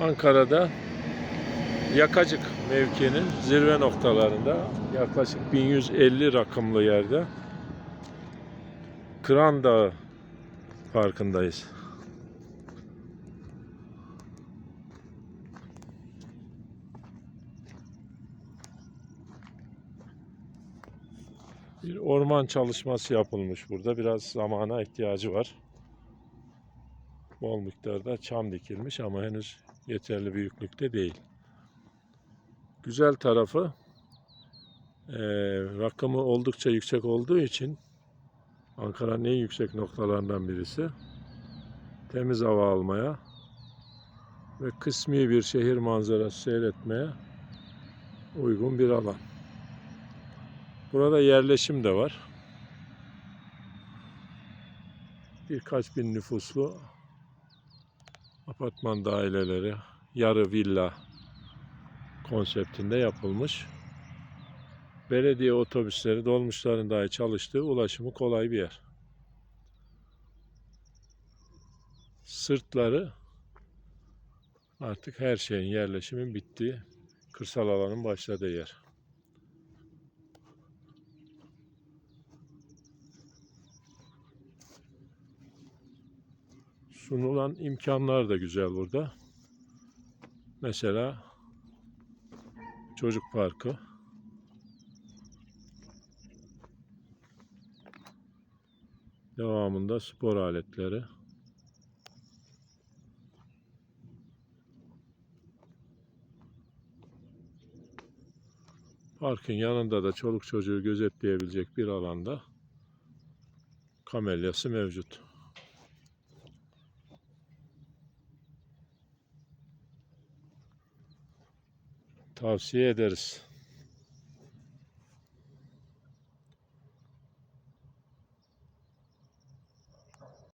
Ankara'da Yakacık mevkinin zirve noktalarında yaklaşık 1150 rakımlı yerde Kıran Dağı Parkı'ndayız. Bir orman çalışması yapılmış burada. Biraz zamana ihtiyacı var. Bol miktarda çam dikilmiş ama henüz yeterli büyüklükte değil. Güzel tarafı eee rakımı oldukça yüksek olduğu için Ankara'nın en yüksek noktalarından birisi. Temiz hava almaya ve kısmi bir şehir manzarası seyretmeye uygun bir alan. Burada yerleşim de var. Birkaç bin nüfuslu apartman daireleri, yarı villa konseptinde yapılmış. Belediye otobüsleri, dolmuşların dahi çalıştığı ulaşımı kolay bir yer. Sırtları artık her şeyin yerleşimin bittiği, kırsal alanın başladığı yer. Sunulan imkanlar da güzel burada. Mesela çocuk parkı. Devamında spor aletleri. Parkın yanında da çoluk çocuğu gözetleyebilecek bir alanda kamelyası mevcut. Tavsiye ederiz.